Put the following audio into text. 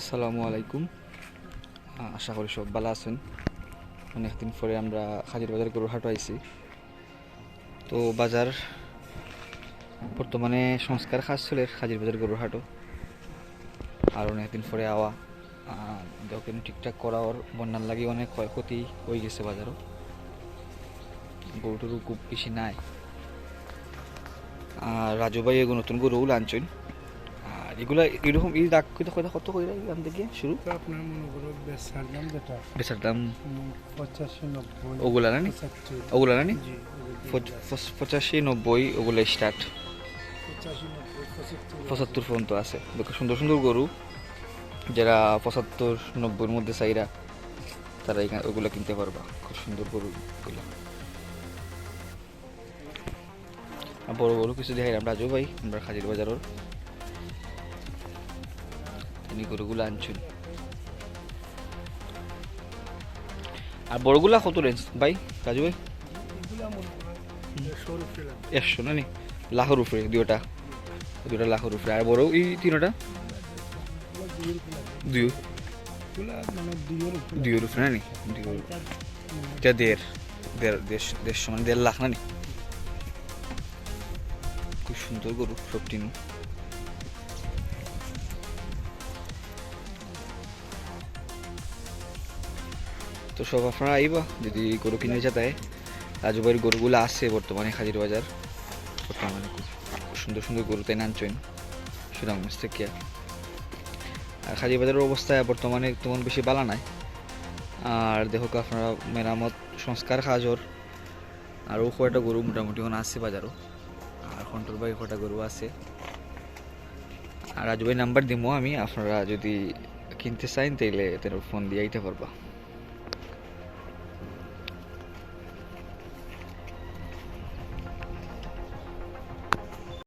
আসসালামু আলাইকুম। আশা করি সব ভালো আছেন। অনেকদিন পরে আমরা হাজির বাজার গরুর হাট আইছি। তো বাজার বর্তমানে সংস্কার খাস চলে হাজির বাজার গরুর হাটও। আর অনেকদিন পরে আওয়া। দেখেন ঠিকঠাক করা ওর বন্যার লাগে অনেক ক্ষয়ক্ষতি হয়ে গেছে বাজারও। গরুটরু খুব বেশি নাই। আর রাজু ভাই এগুলো নতুন গরুগুলো আনছেন আর এগুলা এরকম এই দাগ কত কত কত করে এখান থেকে শুরু? আপনার মনে করো বেসার দাম যেটা? বেচার দাম পঁচাশি নব্বই ওগুলা না ওগুলা না পঁচাশি নব্বই ওগুলো স্টার্ট পঁচাত্তর। পর্যন্ত আছে। দেখো সুন্দর সুন্দর গরু। যারা পঁচাত্তর নব্বইয়ের মধ্যে চাইরা তারা এখানে ওগুলো কিনতে পারবা। খুব সুন্দর গরু এগুলো। আর বড় বড় কিছু দেখাই আমরা রাজু ভাই আমরা খাজির বাজারের। তিনি গরুগুলো আনছেন আর বড়গুলা কত রেঞ্জ ভাই রাজু ভাই। একশো না নি? লাখের উপরে দুটা দুটা লাখের উপরে আর বড় এই তিনটা? উপরে না দেড় দেড় দেড়শো মানে দেড় লাখ না নি? খুব সুন্দর গরু সব টিনু তো সব আপনারা আইবা, যদি গরু কিনে যেতে রাজু ভাইয়ের গরুগুলো আছে বর্তমানে হাজির বাজার। বর্তমানে খুব সুন্দর সুন্দর গরু তাই নানছেন থেকে আর হাজির বাজারের অবস্থা বর্তমানে তেমন বেশি বালা নাই। আর দেখো আপনারা মেরামত, সংস্কার কাজর আরও কয়টা গরু মোটামুটি এখন আছে বাজারও। আর কন্ট্রোল বাই কয়টা গরু আছে। আর রাজু ভাই নাম্বার দিমো আমি, আপনারা যদি কিনতে চাইন তাইলে তার ফোন দিয়ে আইতে পারবা।